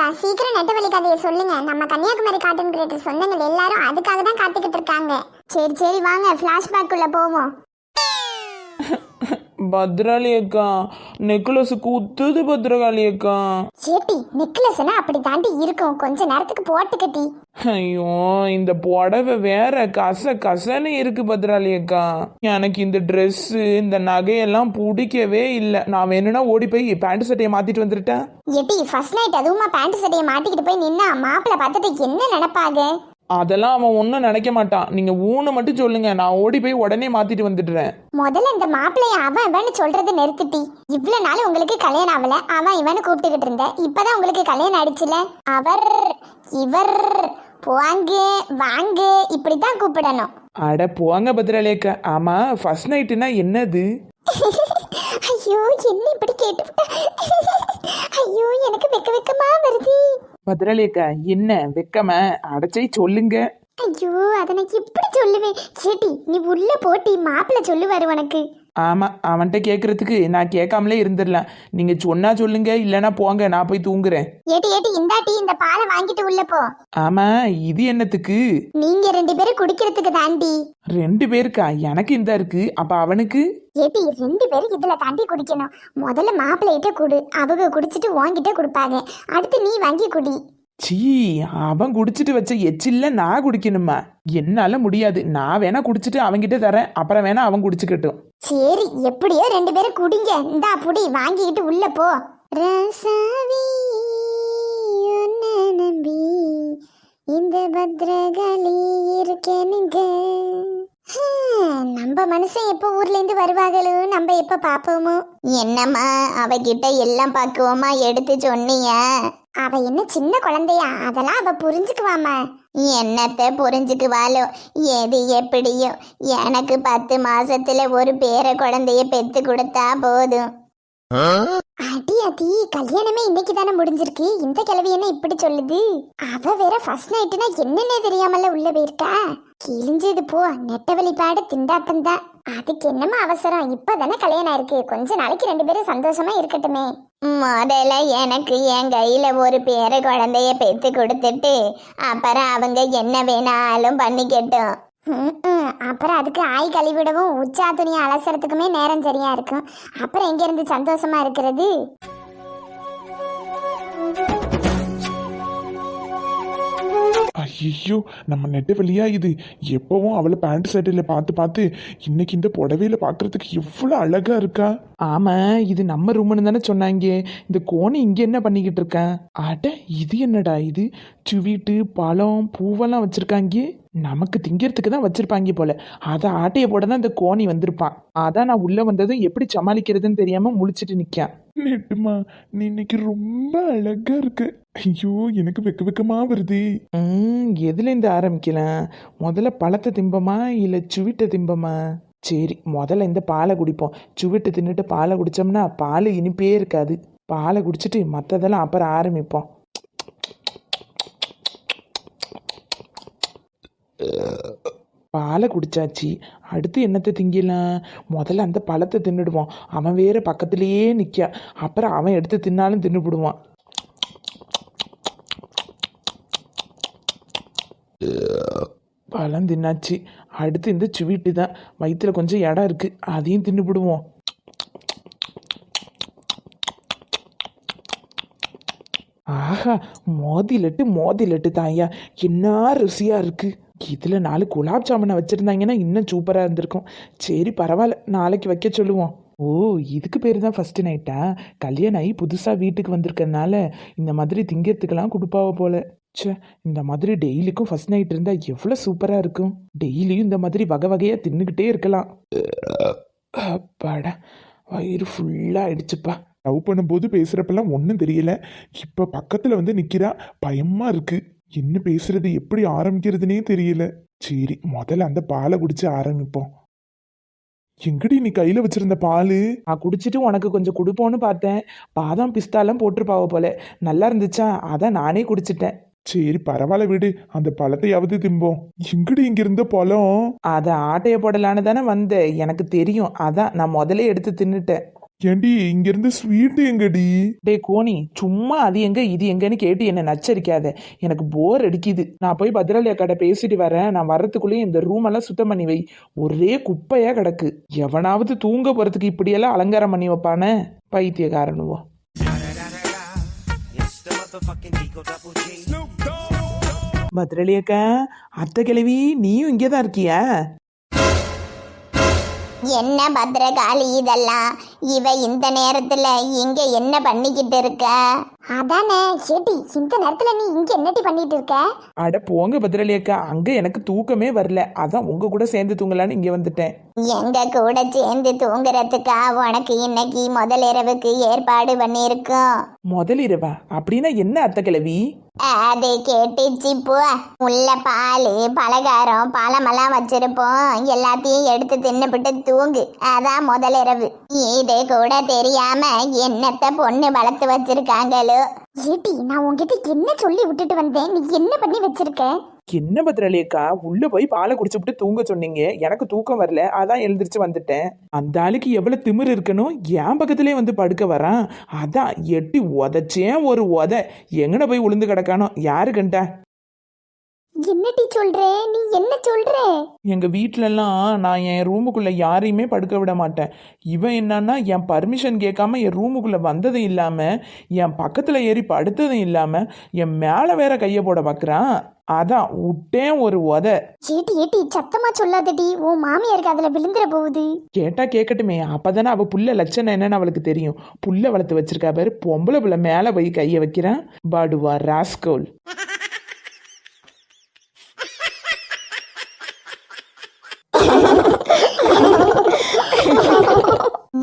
அக்கா சீக்கிரம் நெட்டவழி கதையை சொல்லுங்க. நம்ம கன்னியாகுமரி காட்டன் கிரியேட்டர் சொந்தங்கள் எல்லாரும் அதுக்காக தான் காத்துக்கிட்டு இருக்காங்க. சரி சரி வாங்க ஃபிளாஷ்பேக் உள்ள போவோம். பத்ராளி அக்கா நெக்லஸ் குத்துது பத்ரகாளி அக்கா சேட்டி நெக்லஸ்னா அப்படி தாண்டி இருக்கும். கொஞ்ச நேரத்துக்கு போட்டுக்கட்டி. ஐயோ இந்த புடவை வேற கச கசன்னு இருக்கு பத்ராளி அக்கா எனக்கு இந்த Dress இந்த நகையெல்லாம் பிடிக்கவே இல்லை. நான் வேணும்னா ஓடி போய் பேண்ட் சட்டையை மாத்திட்டு வந்துட்டேன் எட்டி ஃபர்ஸ்ட் நைட் அதுவுமா பேண்ட் சட்டையை மாட்டிக்கிட்டு போய் நின்னா மாப்பிள்ளை பார்த்துட்டு என்ன நினைப்பாங்க? அதெல்லாம் அவன் ஒன்றும் நினைக்க மாட்டான். நீங்க ஊன்னு மட்டும் சொல்லுங்க. நான் ஓடி போய் உடனே மாத்திட்டு வந்துடுறேன். முதல்ல இந்த மாப்பிள்ளைய அவன் இவன்னு சொல்றதை நிறுத்திட்டி. இவ்வளவு நாள் உங்களுக்கு கல்யாணம் ஆகல. அவன் இவனு கூப்பிட்டுக்கிட்டு இருந்த. இப்பதான் உங்களுக்கு கல்யாணம் ஆயிடுச்சுல? அவர் இவர் போவாங்க வாங்க. இப்படித்தான் கூப்பிடணும். அட போங்க பத்ராளி அக்கா ஆமா ஃபர்ஸ்ட் நைட்டுனா என்னது? ஐயோ என்ன இப்படி கேட்டுவிட்டா? ஐயோ எனக்கு வெக்க வெக்கமா வருது. பத்ரலேக்கா என்ன வெக்கம? அடைச்சை சொல்லுங்க. ஐயோ அதை நான் எப்படி சொல்லுவேன்? கேட்டி நீ உள்ள போட்டி மாப்பிள்ள சொல்லுவாரு உனக்கு. ஆமா அவன்கிட்ட கேட்கறதுக்கு நான் கேட்காமலே இருந்துடலாம். நீங்க சொன்னா சொல்லுங்க இல்லைன்னா போங்க நான் போய் தூங்குறேன். ஏட்டி ஏட்டி இந்தாட்டி இந்த பாலை வாங்கிட்டு உள்ள போ. ஆமா இது என்னத்துக்கு? நீங்க ரெண்டு பேரும் குடிக்கிறதுக்கு தாண்டி ரெண்டு பேருக்கா? எனக்கு இந்த இருக்கு அப்ப அவனுக்கு? ஏட்டி ரெண்டு பேரும் இதுல தாண்டி குடிக்கணும். முதல்ல மாப்பிள்ளைகிட்ட குடு அவங்க குடிச்சிட்டு உன்கிட்ட கொடுப்பாங்க. அடுத்து நீ வாங்கி குடி. சீ அவன் குடிச்சிட்டு வச்ச எச்சில்ல நான் குடிக்கணுமா? என்னால முடியாது. நான் வேணா குடிச்சிட்டு அவன்கிட்ட தரேன். அப்புறம் வேணா அவன் குடிச்சுக்கட்டும். சரி எப்படியோ ரெண்டு பேரும் குடிங்க. இந்தா புடி வாங்கிக்கிட்டு உள்ள போ. ரசாவி உன்னை நம்பி இந்த பத்ரகாளி இருக்கேனுங்க நம்ம மனுஷன் எப்போ ஊர்ல இருந்து வருவாங்களோ நம்ம எப்ப பாப்போமோ என்னம்மா அவகிட்ட எல்லாம் பக்குவமா எடுத்து சொன்னீங்க? அவ என்ன சின்ன குழந்தையா? அதெல்லாம் அவ புரிஞ்சுக்குவாம. என்னத்த புரிஞ்சுக்குவாளோ? எது எப்படியோ. எனக்கு பத்து மாசத்துல ஒரு பேர குழந்தைய பெத்து கொடுத்தா போதும். அடி அடி கல்யாணமே இன்னைக்கு தானே முடிஞ்சிருக்கு. இந்த கிழவி என்ன இப்படி சொல்லுது? அவ வேற ஃபர்ஸ்ட் நைட்டுனா என்னன்னே தெரியாமல உள்ள போயிருக்கா. கிழிஞ்சது போ நெட்ட வெளிப்பாடு திண்டாட்டம் தான். அதுக்கு என்னமா அவசரம்? இப்பதானே கல்யாணம் இருக்கு கொஞ்ச நாளைக்கு ரெண்டு பேரும் சந்தோஷமா இருக்கட்டுமே. முதல்ல எனக்கு என் கையில ஒரு பேர குழந்தைய பெத்து கொடுத்துட்டு அப்புறம் அவங்க என்ன வேணாலும் பண்ணிக்கட்டும். அப்புறம் அதுக்கு ஆய் கழுவிடவும் உச்சா துணியை அலசறதுக்குமே நேரம் சரியா இருக்கும். அப்புறம் எங்கேருந்து சந்தோஷமாக சந்தோஷமா இருக்கிறது? ஐயோ நம்ம நெட்ட வெளியா இது எப்பவும் அவளை பேண்ட் சட்டையில பார்த்து பார்த்து இன்னைக்கு இந்த புடவையில பார்க்கறதுக்கு எவ்வளோ அழகா இருக்கா? ஆமா இது நம்ம ரூம்னு தானே சொன்னாங்க. இந்த கோணி இங்க என்ன பண்ணிக்கிட்டு இருக்கான் அட இது என்னடா இது? சுவீட்டு பழம் பூவெல்லாம் வச்சிருக்காங்க. நமக்கு திங்கிறதுக்கு தான் வச்சிருப்பாங்க போல. அதை ஆட்டைய போட தான் இந்த கோணி வந்திருப்பான் அதான் நான் உள்ள வந்ததும் எப்படி சமாளிக்கிறதுன்னு தெரியாம முழிச்சிட்டு நிக்கான். நெட்டுமா நீ இன்னைக்கு ரொம்ப அழகா இருக்க. ஐயோ எனக்கு வெக்க வெக்கமாக வருது. ம் எதுலேருந்து ஆரம்பிக்கலாம் முதல்ல பழத்தை திம்பமா இல்லை சுவிட்டை திம்பமா சரி முதல்ல இந்த பாலை குடிப்போம். சுவிட்டு தின்னுட்டு பாலை குடித்தோம்னா பால் இனிப்பே இருக்காது. பாலை குடிச்சிட்டு மற்றதெல்லாம் அப்புறம் ஆரம்பிப்போம். பாலை குடிச்சாச்சு. அடுத்து என்னத்தை திங்கலாம்? முதல்ல அந்த பழத்தை தின்னுடுவோம். அவன் வேற பக்கத்துலேயே நிற்க அப்புறம் அவன் எடுத்து தின்னாலும் தின்னுபிடுவான். அதெல்லாம் தின்னாச்சு அடுத்து இந்த சுவீட்டு தான். வயிற்றுல கொஞ்சம் இடம் இருக்குது அதையும் தின்னுபிடுவோம். ஆஹா மோதி லட்டு மோதி லட்டு தாயா என்ன ருசியாக இருக்குது இதில் நாலு குலாப் ஜாமுனை வச்சுருந்தாங்கன்னா இன்னும் சூப்பராக இருந்திருக்கும். சரி பரவாயில்ல. நாளைக்கு வைக்க சொல்லுவோம். ஓ இதுக்கு பேர் தான் ஃபஸ்ட்டு நைட்டா கல்யாணம் ஆகி புதுசாக வீட்டுக்கு வந்திருக்கறனால இந்த மாதிரி திங்கிறதுக்கெல்லாம் கொடுப்பாவ போல. ச்சே இந்த மாதிரி டெய்லிக்கும் ஃபர்ஸ்ட் நைட் இருந்தால் எவ்வளோ சூப்பராக இருக்கும். டெய்லியும் இந்த மாதிரி வகை வகையாக தின்னுக்கிட்டே இருக்கலாம். அப்பாடா வயிறு ஃபுல்லாக ஆயிடுச்சுப்பா. லவ் பண்ணும்போது பேசுறப்பெல்லாம் ஒன்றும் தெரியல. இப்ப பக்கத்துல வந்து நிக்கிறா பயமா இருக்கு. என்ன பேசுறது எப்படி ஆரம்பிக்கிறதுனே தெரியல. சரி முதல்ல அந்த பாலை குடிச்சு ஆரம்பிப்போம். எங்கடி நீ கையில வச்சிருந்த பால்? நான் குடிச்சிட்டு உனக்கு கொஞ்சம் கொடுப்போன்னு பார்த்தேன். பாதாம் பிஸ்தாலாம் போட்டிருப்பாவ போல. நல்லா இருந்துச்சா? அதான் நானே குடிச்சிட்டேன். சரி பரவாயில்ல விடு. அந்த பழத்தையாவது திம்போம். எங்கடி இங்க இருந்த பழம்? அதை ஆட்டைய போடலான்னு தானே வந்தேன். எனக்கு தெரியும். அதான் நான் முதல்ல எடுத்து தின்னுட்டேன். ஏண்டி இங்கிருந்து ஸ்வீட் எங்கடி? டே கோணி சும்மா அது எங்க இது எங்கன்னு கேட்டு என்னை நச்சரிக்காத. எனக்கு போர் அடிக்குது. நான் போய் பத்ராலி அக்காட்ட பேசிட்டு வரேன். நான் வர்றதுக்குள்ளேயே இந்த ரூம் எல்லாம் சுத்தம் பண்ணி வை. ஒரே குப்பையா கிடக்கு. எவனாவது தூங்க போறதுக்கு இப்படியெல்லாம் அலங்காரம் பண்ணி வைப்பானே? பைத்தியக்காரனுவோ. அக்கா அத்தை கிழவி நீயும் இங்கே தான் இருக்கியா? என்ன பத்திரகாளி இதெல்லாம்? இவ இந்த நேரத்துல இங்க என்ன பண்ணிக்கிட்டு இருக்க? அதானே ஏடி இந்த நேரத்துல நீ இங்க என்னடி பண்ணிட்டு இருக்க? அட போங்க பத்ராலி அக்கா அங்கே எனக்கு தூக்கமே வரல. அதான் உங்க கூட சேர்ந்து தூங்கலான்னு இங்கே வந்துட்டேன். எங்க கூட சேர்ந்து தூங்குறதுக்கா உனக்கு இன்னைக்கு முதல் இரவுக்கு ஏற்பாடு பண்ணியிருக்கோம். முதலிரவா அப்படின்னா என்ன அத்தை கிழவி? அது கேட்டுச்சு போ. உள்ள பால் பலகாரம் பழமெல்லாம் வச்சிருப்போம். எல்லாத்தையும் எடுத்து தின்னுபிட்டு தூங்கு. அதான் முதல் இரவு. இது கூட தெரியாம என்னத்த பொண்ணு வளர்த்து வச்சிருக்காங்களோ. ஏடி நான் உங்ககிட்ட என்ன சொல்லி விட்டுட்டு வந்தேன்? நீ என்ன பண்ணி வச்சிருக்க? என்ன பத்திரலி உள்ள போய் பாலை குடிச்சுப்புட்டு தூங்க சொன்னீங்க. எனக்கு தூக்கம் வரல. அதான் எழுந்திரிச்சு வந்துட்டேன். அந்த ஆளுக்கு எவ்வளவு திமிர் இருக்கணும்? என் பக்கத்திலே வந்து படுக்க வரான். அதான் எட்டி உதச்சேன் ஒரு உத. எங்கன போய் உளுந்து கிடக்கானோ? யாரு கண்டா? என்னடி சொல்ற? நீ என்ன சொல்ற? எங்க வீட்டிலலாம் நான் என் ரூமுக்குள்ள யாரையுமே படுக்க விட மாட்டேன். இவன் என்னன்னா என் பர்மிஷன் கேட்காம என் ரூமுக்குள்ள வந்ததும் இல்லாம என் பக்கத்துல ஏறி படுத்ததும் இல்லாம என் மேல வேற கைய போட பார்க்கறான் அதான் விட்டேன் ஒரு உத. ஏட்டி ஏட்டி சத்தமா சொல்லாதடி. உன் மாமியாருக்கு அதுல விழுந்துற போகுது. கேட்டா கேட்கட்டுமே அப்பதானே அவ புள்ள லட்சணம் என்னன்னு அவளுக்கு தெரியும். புள்ள வளர்த்து வச்சிருக்கா பாரு பொம்பளை புள்ள மேல போய் கைய வைக்கிறான். பாடுவா ராஸ்கோல்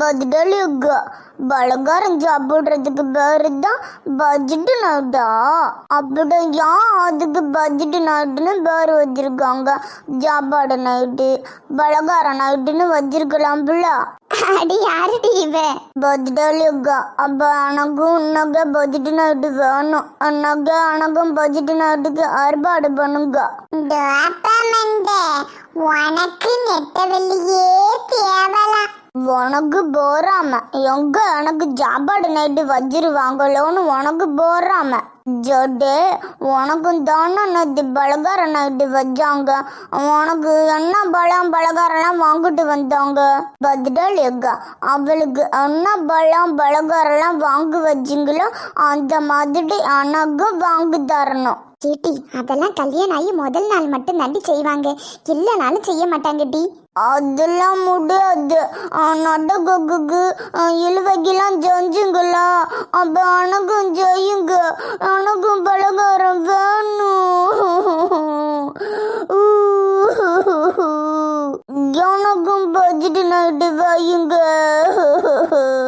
பதிலுக பலகாரம் சாப்பிடுறதுக்கு பேரு தான் பட்ஜெட் நைட்டா அப்படியா? அதுக்கு பட்ஜெட் நைட்டுன்னு பேர் வச்சிருக்காங்க. சாப்பாடு நைட்டு பலகார நைட்டுன்னு வச்சிருக்கலாம்ல அடி யாருடி இவன் பதிலுக அப்ப அனக்கும் உன்னக பட்ஜெட் நைட்டு வேணும். அன்னக அனக்கும் பட்ஜெட் நைட்டுக்கு ஏற்பாடு பண்ணுங்க. உனக்கு நெட்டவெளியே தேவலாம். உனக்கு போறாம எங்க எனக்கு சாப்பாடு நைட்டு வச்சிருவாங்களோன்னு உனக்கு போறாம. ஜோடு உனக்கும் தானே நேற்று பலகார நைட்டு வச்சாங்க. உனக்கு என்ன பழம் பலகாரம்லாம் வாங்கிட்டு வந்தாங்க? பதில் எங்க? அவளுக்கு என்ன பழம் பலகாரம்லாம் வாங்கி வச்சிங்களோ அந்த மாதிரி எனக்கு வாங்கி தரணும். கேட்டி அதெல்லாம் கல்யாணம் ஆகி முதல் நாள் மட்டும் நடி செய்வாங்க. இல்லைனாலும் செய்ய மாட்டாங்க டி. அதெல்லாம் முடியாது. நடகுக்கு இழுவைக்கெல்லாம் செஞ்சுங்களா அப்போ எனக்கும் செய்யுங்க எனக்கும் பலகாரம் வேணும். எனக்கும் பட்ஜெட் நைட்டு வையுங்க.